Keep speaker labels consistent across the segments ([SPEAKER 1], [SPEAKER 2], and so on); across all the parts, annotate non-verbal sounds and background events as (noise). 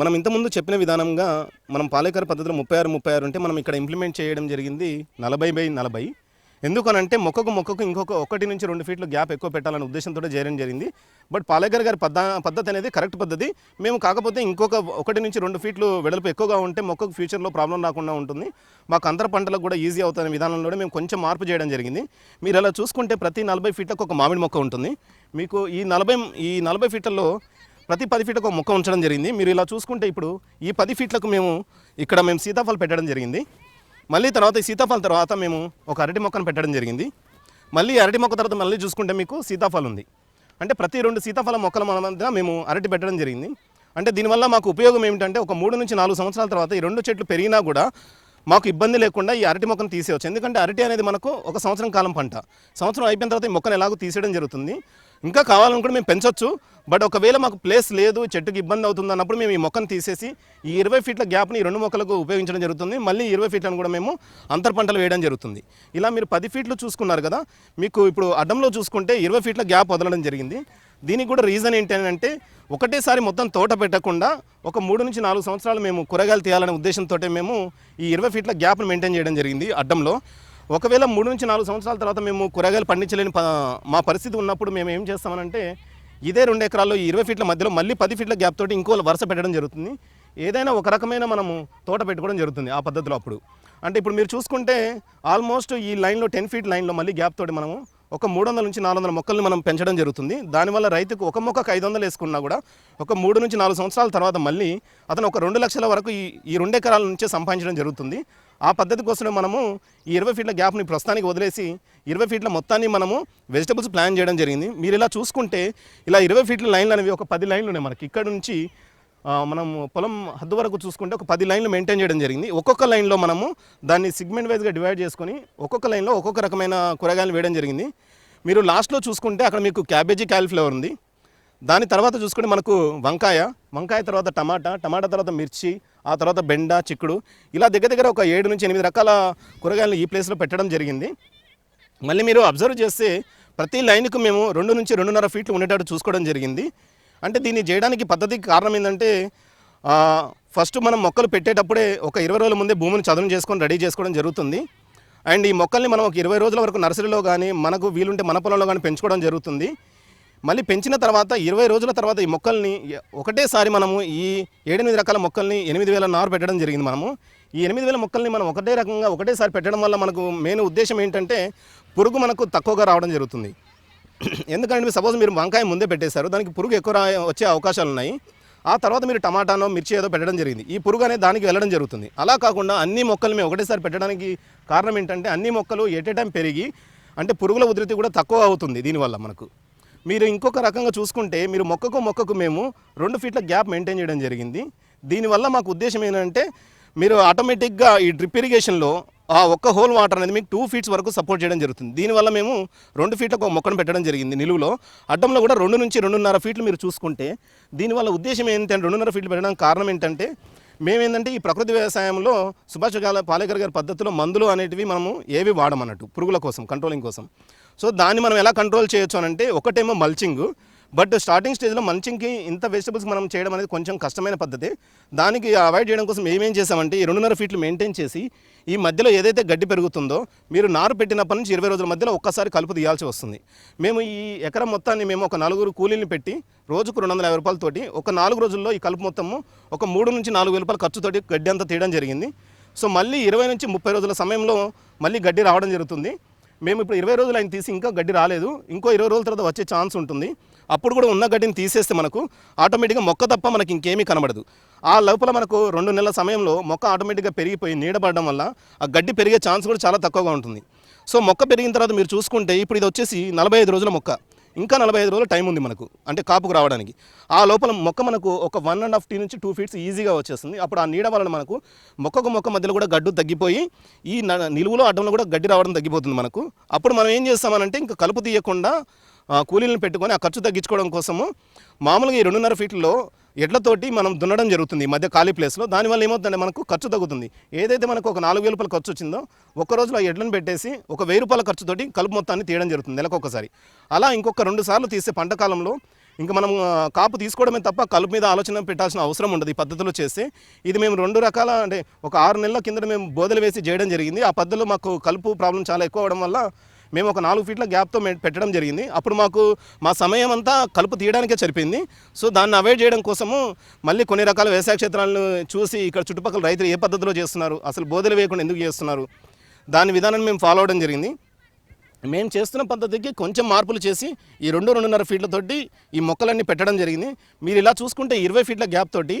[SPEAKER 1] మనం ఇంతకుముందు చెప్పిన విధానంగా మనం పాలేకర్ పద్ధతిలో ముప్పై ఆరు ముప్పై ఆరు ఉంటే మనం ఇక్కడ ఇంప్లిమెంట్ చేయడం జరిగింది నలభై బై నలభై. ఎందుకనంటే మొక్కకు మొక్కకు ఇంకొక ఒకటి నుంచి రెండు ఫీట్లు గ్యాప్ ఎక్కువ పెట్టాలనే ఉద్దేశంతో చేయడం జరిగింది. బట్ పాలేకర్ గారి పద్ధ పద్ధతి అనేది కరెక్ట్ పద్ధతి. మేము కాకపోతే ఇంకొక ఒకటి నుంచి రెండు ఫీట్లు వెడల్పు ఎక్కువగా ఉంటే మొక్కకు ఫ్యూచర్లో ప్రాబ్లం రాకుండా ఉంటుంది. మాకు అంతర పంటలకు కూడా ఈజీ అవుతున్న విధానంలో మేము కొంచెం మార్పు చేయడం జరిగింది. మీరు అలా చూసుకుంటే ప్రతి నలభై ఫీట్లకు ఒక మామిడి మొక్క ఉంటుంది. మీకు ఈ నలభై ఈ నలభై ఫీట్లలో ప్రతి పది ఫీట్లకు ఒక మొక్క ఉంచడం జరిగింది. మీరు ఇలా చూసుకుంటే ఇప్పుడు ఈ పది ఫీట్లకు మేము ఇక్కడ మేము సీతాఫలం పెట్టడం జరిగింది. మళ్ళీ తర్వాత ఈ సీతాఫలం తర్వాత మేము ఒక అరటి మొక్కను పెట్టడం జరిగింది. మళ్ళీ అరటి మొక్క తర్వాత మళ్ళీ చూసుకుంటే మీకు సీతాఫలం ఉంది. అంటే ప్రతి రెండు సీతాఫలం మొక్కల మన మధ్య మేము అరటి పెట్టడం జరిగింది. అంటే దీనివల్ల మాకు ఉపయోగం ఏమిటంటే ఒక మూడు నుంచి నాలుగు సంవత్సరాల తర్వాత ఈ రెండు చెట్లు పెరిగినా కూడా మాకు ఇబ్బంది లేకుండా ఈ అరటి మొక్కను తీసేయచ్చు. ఎందుకంటే అరటి అనేది మనకు ఒక సంవత్సరం కాలం పంట. సంవత్సరం అయిపోయిన తర్వాత ఈ మొక్కను ఎలాగో తీసేయడం జరుగుతుంది. ఇంకా కావాలనుకుంటే మేము పెంచవచ్చు బట్ ఒకవేళ మాకు ప్లేస్ లేదు చెట్టుకి ఇబ్బంది అవుతుంది అన్నప్పుడు మేము ఈ మొక్కను తీసేసి ఈ ఇరవై ఫీట్ల గ్యాప్ని ఈ రెండు మొక్కలకు ఉపయోగించడం జరుగుతుంది. మళ్ళీ ఇరవై ఫీట్లను కూడా మేము అంతర్ పంటలు వేయడం జరుగుతుంది. ఇలా మీరు పది ఫీట్లు చూసుకున్నారు కదా మీకు ఇప్పుడు అడ్డంలో చూసుకుంటే ఇరవై ఫీట్ల గ్యాప్ వదలడం జరిగింది. దీనికి కూడా రీజన్ ఏంటంటే ఒకటేసారి మొత్తం తోట పెట్టకుండా ఒక మూడు నుంచి నాలుగు సంవత్సరాలు మేము కూరగాయలు తీయాలనే ఉద్దేశంతో మేము ఈ ఇరవై ఫీట్ల గ్యాప్ను మెయింటైన్ చేయడం జరిగింది అడ్డంలో. ఒకవేళ మూడు నుంచి నాలుగు సంవత్సరాల తర్వాత మేము కూరగాయలు పండించలేని మా పరిస్థితి ఉన్నప్పుడు మేము ఏం చేస్తామనంటే ఇదే రెండు ఎకరాల్లో ఈ ఇరవై ఫీట్ల మధ్యలో మళ్ళీ పది ఫీట్ల గ్యాప్ తోటి ఇంకో వరుస పెట్టడం జరుగుతుంది. ఏదైనా ఒక రకమైన మనము తోట పెట్టుకోవడం జరుగుతుంది ఆ పద్ధతిలో అప్పుడు. అంటే ఇప్పుడు మీరు చూసుకుంటే ఆల్మోస్ట్ ఈ లైన్లో టెన్ ఫీట్ లైన్లో మళ్ళీ గ్యాప్ తోటి మనము ఒక మూడు వందల నుంచి నాలుగు వందల మొక్కల్ని మనం పెంచడం జరుగుతుంది. దానివల్ల రైతుకు ఒక మొక్కకు ఐదు వందలు వేసుకున్నా కూడా ఒక మూడు నుంచి నాలుగు సంవత్సరాల తర్వాత మళ్ళీ అతను ఒక రెండు లక్షల వరకు ఈ ఈ రెండు ఎకరాల నుంచే సంపాదించడం జరుగుతుంది. ఆ పద్ధతి కోసమే మనము ఈ ఇరవై ఫీట్ల గ్యాప్ని ప్రస్తుతానికి వదిలేసి ఇరవై ఫీట్ల మొత్తాన్ని మనము వెజిటబుల్స్ ప్లాన్ చేయడం జరిగింది. మీరు ఇలా చూసుకుంటే ఇలా ఇరవై ఫీట్ల లైన్లు అనేవి ఒక పది లైన్లు ఉన్నాయి మనకి. ఇక్కడ నుంచి మనం పొలం హద్దు వరకు చూసుకుంటే ఒక పది లైన్లు మెయింటైన్ చేయడం జరిగింది. ఒక్కొక్క లైన్లో మనము దాన్ని సిగ్మెంట్ వైజ్గా డివైడ్ చేసుకొని ఒక్కొక్క లైన్లో ఒక్కొక్క రకమైన కూరగాయలు వేయడం జరిగింది. మీరు లాస్ట్లో చూసుకుంటే అక్కడ మీకు క్యాబేజీ క్యాలిఫ్లవర్ ఉంది. దాని తర్వాత చూసుకుంటే మనకు వంకాయ వంకాయ తర్వాత టమాటా టమాటా తర్వాత మిర్చి ఆ తర్వాత బెండ చిక్కుడు ఇలా దగ్గర దగ్గర ఒక ఏడు నుంచి ఎనిమిది రకాల కూరగాయలు ఈ ప్లేస్లో పెట్టడం జరిగింది. మళ్ళీ మీరు అబ్జర్వ్ చేస్తే ప్రతి లైన్కు మేము రెండు నుంచి రెండున్నర ఫీట్లు ఉండేటట్టు చూసుకోవడం జరిగింది. అంటే దీన్ని చేయడానికి పద్ధతికి కారణం ఏంటంటే ఫస్ట్ మనం మొక్కలు పెట్టేటప్పుడే ఒక ఇరవై రోజుల ముందే భూమిని చదును చేసుకొని రెడీ చేసుకోవడం జరుగుతుంది. అండ్ ఈ మొక్కల్ని మనం ఒక ఇరవై రోజుల వరకు నర్సరీలో కానీ మనకు వీలుంటే మన పొలంలో కానీ పెంచుకోవడం జరుగుతుంది. మళ్ళీ పెంచిన తర్వాత ఇరవై రోజుల తర్వాత ఈ మొక్కల్ని ఒకటేసారి మనము ఈ ఏడెనిమిది రకాల మొక్కల్ని ఎనిమిది వేల నారు పెట్టడం జరిగింది మనము. ఈ ఎనిమిది వేల మొక్కల్ని మనం ఒకటే రకంగా ఒకటేసారి పెట్టడం వల్ల మనకు మెయిన్ ఉద్దేశం ఏంటంటే పురుగు మనకు తక్కువగా రావడం జరుగుతుంది. (clears throat) ఎందుకంటే సపోజ్ మీరు వంకాయ ముందే పెట్టేశారు దానికి పురుగు ఎక్కువ వచ్చే అవకాశాలు ఉన్నాయి ఆ తర్వాత మీరు టమాటానో మిర్చి ఏదో పెట్టడం జరిగింది. ఈ పురుగు అనేది దానికి వెళ్ళడం జరుగుతుంది. అలా కాకుండా అన్ని మొక్కలు మేము ఒకటేసారి పెట్టడానికి కారణం ఏంటంటే అన్ని మొక్కలు ఎట్ టైం పెరిగి అంటే పురుగుల ఉధృతి కూడా తక్కువ అవుతుంది దీనివల్ల మనకు. మీరు ఇంకొక రకంగా చూసుకుంటే మీరు మొక్కకు మొక్కకు మేము రెండు ఫీట్ల గ్యాప్ మెయింటైన్ చేయడం జరిగింది. దీనివల్ల మాకు ఉద్దేశం ఏంటంటే మీరు ఆటోమేటిక్గా ఈ డ్రిప్ ఇరిగేషన్లో ఆ ఒక్క హోల్ వాటర్ అనేది మీకు టూ ఫీట్స్ వరకు సపోర్ట్ చేయడం జరుగుతుంది. దీనివల్ల మేము రెండు ఫీట్లకు ఒక మొక్కను పెట్టడం జరిగింది నిలువులో. అడ్డంలో కూడా రెండు నుంచి రెండున్నర ఫీట్లు మీరు చూసుకుంటే దీనివల్ల ఉద్దేశం ఏంటంటే రెండున్నర ఫీట్లు పెట్టడానికి కారణం ఏంటంటే మేమేంటంటే ఈ ప్రకృతి వ్యవసాయంలో సుభాష్ గాల పాలేకర్ గారి పద్ధతిలో మందులు అనేటివి మనము ఏవి వాడమన్నట్టు పురుగుల కోసం కంట్రోలింగ్ కోసం. సో దాన్ని మనం ఎలా కంట్రోల్ చేయొచ్చు అని అంటే ఒకటేమో మల్చింగ్ బట్ స్టార్టింగ్ స్టేజ్లో మల్చింగ్కి ఇంత వెజిటబుల్స్ మనం చేయడం అనేది కొంచెం కష్టమైన పద్ధతి. దానికి అవాయిడ్ చేయడం కోసం ఏమేం చేసామంటే ఈ రెండున్నర ఫీట్లు మెయింటైన్ చేసి ఈ మధ్యలో ఏదైతే గడ్డి పెరుగుతుందో మీరు నారు పెట్టినప్పటి నుంచి ఇరవై రోజుల మధ్యలో ఒక్కసారి కలుపు తీయాల్సి వస్తుంది. మేము ఈ ఎకరం మొత్తాన్ని మేము ఒక నలుగురు కూలీని పెట్టి రోజుకు రెండు వందల యాభై రూపాయలతోటి ఒక నాలుగు రోజుల్లో ఈ కలుపు మొత్తము ఒక మూడు నుంచి నాలుగు వేల రూపాయల ఖర్చుతోటి గడ్డి అంతా తీయడం జరిగింది. సో మళ్ళీ ఇరవై నుంచి ముప్పై రోజుల సమయంలో మళ్ళీ గడ్డి రావడం జరుగుతుంది. మేము ఇప్పుడు ఇరవై రోజులు ఆయన తీసి ఇంకా గడ్డి రాలేదు. ఇంకో ఇరవై రోజుల తర్వాత వచ్చే ఛాన్స్ ఉంటుంది. అప్పుడు కూడా ఉన్న గడ్డిని తీసేస్తే మనకు ఆటోమేటిక్గా మొక్క తప్ప మనకి ఇంకేమీ కనబడదు. ఆ లోపల మనకు రెండు నెలల సమయంలో మొక్క ఆటోమేటిక్గా పెరిగిపోయి నీడబడడం వల్ల ఆ గడ్డి పెరిగే ఛాన్స్ కూడా చాలా తక్కువగా ఉంటుంది. సో మొక్క పెరిగిన తర్వాత మీరు చూసుకుంటే ఇప్పుడు ఇది వచ్చేసి నలభై ఐదు రోజుల మొక్క. ఇంకా నలభై ఐదు రోజులు టైం ఉంది మనకు అంటే కాపుకు రావడానికి. ఆ లోపల మొక్క మనకు ఒక వన్ అండ్ హాఫ్ టీ నుంచి టూ ఫీట్స్ ఈజీగా వచ్చేస్తుంది. అప్పుడు ఆ నీడ వలన మనకు మొక్కకు మొక్క మధ్యలో కూడా గడ్డు తగ్గిపోయి ఈ న- నిలువులో అడ్డంలో కూడా గడ్డి రావడం తగ్గిపోతుంది మనకు. అప్పుడు మనం ఏం చేస్తామనంటే ఇంకా కలుపు తీయకుండా కూలీలను పెట్టుకొని ఆ ఖర్చు తగ్గించుకోవడం కోసము మామూలుగా ఈ రెండున్నర ఫీట్లో ఎడ్లతోటి మనం దున్నడం జరుగుతుంది ఈ మధ్య ఖాళీ ప్లేస్లో. దానివల్ల ఏమవుతుందంటే మనకు ఖర్చు తగ్గుతుంది. ఏదైతే మనకు ఒక నాలుగు వేల రూపాయలు ఖర్చు వచ్చిందో ఒక రోజులో ఆ ఎడ్లను పెట్టేసి ఒక వెయ్యి రూపాయల ఖర్చుతోటి కలుపు మొత్తాన్ని తీయడం జరుగుతుంది నెలకొకసారి అలా ఇంకొక రెండు సార్లు తీసే పంట కాలంలో ఇంకా మనం కాపు తీసుకోవడమే తప్ప కలుపు మీద ఆలోచన పెట్టాల్సిన అవసరం ఉండదు ఈ పద్ధతిలో చేస్తే. ఇది మేము రెండు రకాల అంటే ఒక ఆరు నెలల కింద మేము బోదలు వేసి చేయడం జరిగింది. ఆ పద్ధతిలో మాకు కలుపు ప్రాబ్లం చాలా ఎక్కువ అవడం వల్ల మేము ఒక నాలుగు ఫీట్ల గ్యాప్తో పెట్టడం జరిగింది. అప్పుడు మాకు మా సమయం అంతా కలుపు తీయడానికే సరిపోయింది. సో దాన్ని అవాయిడ్ చేయడం కోసము మళ్ళీ కొన్ని రకాల వ్యవసాయ క్షేత్రాలను చూసి ఇక్కడ చుట్టుపక్కల రైతులు ఏ పద్ధతిలో చేస్తున్నారు అసలు బోధలు వేయకుండా ఎందుకు చేస్తున్నారు దాని విధానాన్ని మేము ఫాలో అవడం జరిగింది. మేము చేస్తున్న పద్ధతికి కొంచెం మార్పులు చేసి ఈ రెండు రెండున్నర ఫీట్లతోటి ఈ మొక్కలన్నీ పెట్టడం జరిగింది. మీరు ఇలా చూసుకుంటే ఇరవై ఫీట్ల గ్యాప్ తోటి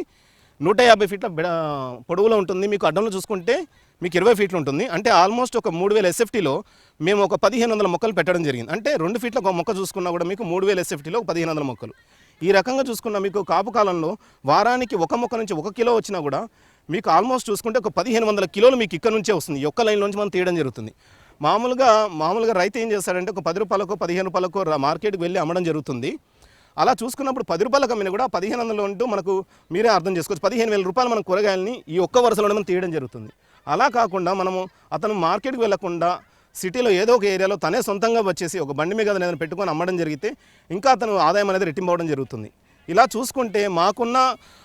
[SPEAKER 1] నూట యాభై ఫీట్ల పొడవులో ఉంటుంది. మీకు అడ్డంలో చూసుకుంటే మీకు ఇరవై ఫీట్లు ఉంటుంది. అంటే ఆల్మోస్ట్ ఒక మూడు వేల ఎస్ఎఫ్టీలో మేము ఒక పదిహేను వందల మొక్కలు పెట్టడం జరిగింది. అంటే రెండు ఫీట్ల ఒక మొక్క చూసుకున్నా కూడా మీకు మూడు వేల ఎస్ఎఫ్టీలో ఒక పదిహేను వందల మొక్కలు. ఈ రకంగా చూసుకున్న మీకు కాపు కాలంలో వారానికి ఒక మొక్క నుంచి ఒక కిలో వచ్చినా కూడా మీకు ఆల్మోస్ట్ చూసుకుంటే ఒక పదిహేను వందల కిలోలు మీకు ఇక్కడ నుంచే వస్తుంది. ఒక్క లైన్ నుంచి మనం తీయడం జరుగుతుంది. మామూలుగా మామూలుగా రైతు ఏం చేస్తాడంటే ఒక పది రూపాయలకు పదిహేను రూపాయలకు మార్కెట్కి వెళ్ళి అమ్మడం జరుగుతుంది. అలా చూసుకున్నప్పుడు పది రూపాయల కమ్మిన కూడా పదిహేను వందలు ఉంటూ మనకు మీరే అర్థం చేసుకోవచ్చు. పదిహేను వేల రూపాయలు మనం కూరగాయలని ఈ ఒక్క వరుసలోనే మనం తీయడం జరుగుతుంది. అలా కాకుండా మనము అతను మార్కెట్కి వెళ్ళకుండా సిటీలో ఏదో ఒక ఏరియాలో తనే సొంతంగా వచ్చేసి ఒక బండి మీద ఏదైనా పెట్టుకొని అమ్మడం జరిగితే ఇంకా అతను ఆదాయం అనేది రెట్టింపవడం జరుగుతుంది. ఇలా చూసుకుంటే మాకున్న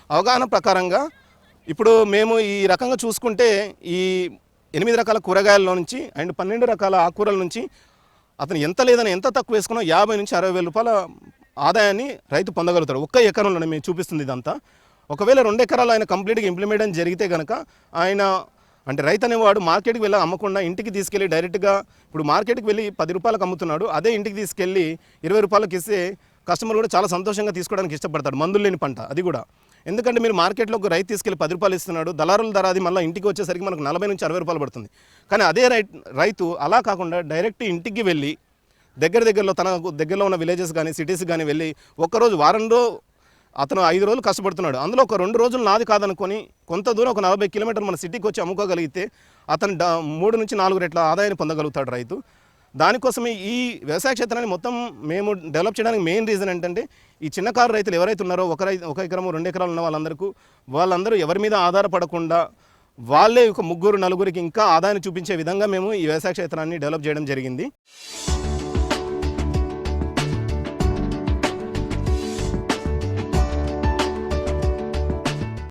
[SPEAKER 1] అవగాహన ప్రకారంగా ఇప్పుడు మేము ఈ రకంగా చూసుకుంటే ఈ ఎనిమిది రకాల కూరగాయల నుంచి అండ్ పన్నెండు రకాల ఆకుకూరల నుంచి అతను ఎంత లేదని ఎంత తక్కువ వేసుకున్నా యాభై నుంచి అరవై వేల రూపాయల ఆదాయాన్ని రైతు పొందగలుగుతాడు. ఒక్క ఎకరంలోనే మేము చూపిస్తుంది ఇదంతా. ఒకవేళ రెండు ఎకరాలు ఆయన కంప్లీట్గా ఇంప్లిమెంట్ జరిగితే కనుక ఆయన అంటే రైతు అనేవాడు మార్కెట్కి వెళ్ళి అమ్మకుండా ఇంటికి తీసుకెళ్ళి డైరెక్ట్గా ఇప్పుడు మార్కెట్కి వెళ్ళి పది రూపాయలకు అమ్ముతున్నాడు. అదే ఇంటికి తీసుకెళ్ళి ఇరవై రూపాయలకి ఇస్తే కస్టమర్ కూడా చాలా సంతోషంగా తీసుకోవడానికి ఇష్టపడతాడు మందులు లేని పంట అది కూడా. ఎందుకంటే మీరు మార్కెట్లో ఒక రైతు తీసుకెళ్ళి పది రూపాయలు ఇస్తున్నాడు. దళారుల ధర అది మళ్ళీ ఇంటికి వచ్చేసరికి మనకు నలభై నుంచి అరవై రూపాయలు పడుతుంది. కానీ అదే రైతు అలా కాకుండా డైరెక్ట్ ఇంటికి వెళ్ళి దగ్గర దగ్గరలో తన దగ్గరలో ఉన్న విలేజెస్ కానీ సిటీస్ కానీ వెళ్ళి ఒక్కరోజు వారంలో అతను ఐదు రోజులు కష్టపడుతున్నాడు. అందులో ఒక రెండు రోజులు నాది కాదనుకొని కొంత దూరం ఒక నలభై కిలోమీటర్లు మన సిటీకి వచ్చి అమ్ముకోగలిగితే అతను డ- మూడు నుంచి నాలుగు రెట్ల ఆదాయాన్ని పొందగలుగుతాడు రైతు. దానికోసమే ఈ వ్యవసాయ క్షేత్రాన్ని మొత్తం మేము డెవలప్ చేయడానికి మెయిన్ రీజన్ ఏంటంటే ఈ చిన్నకారు రైతులు ఎవరైతే ఉన్నారో ఒక రై ఒక ఎకరము రెండు ఎకరాలు ఉన్న వాళ్ళందరికీ వాళ్ళందరూ ఎవరి మీద ఆధారపడకుండా వాళ్ళే ఒక ముగ్గురు నలుగురికి ఇంకా ఆదాయాన్ని చూపించే విధంగా మేము ఈ వ్యవసాయ క్షేత్రాన్ని డెవలప్ చేయడం జరిగింది.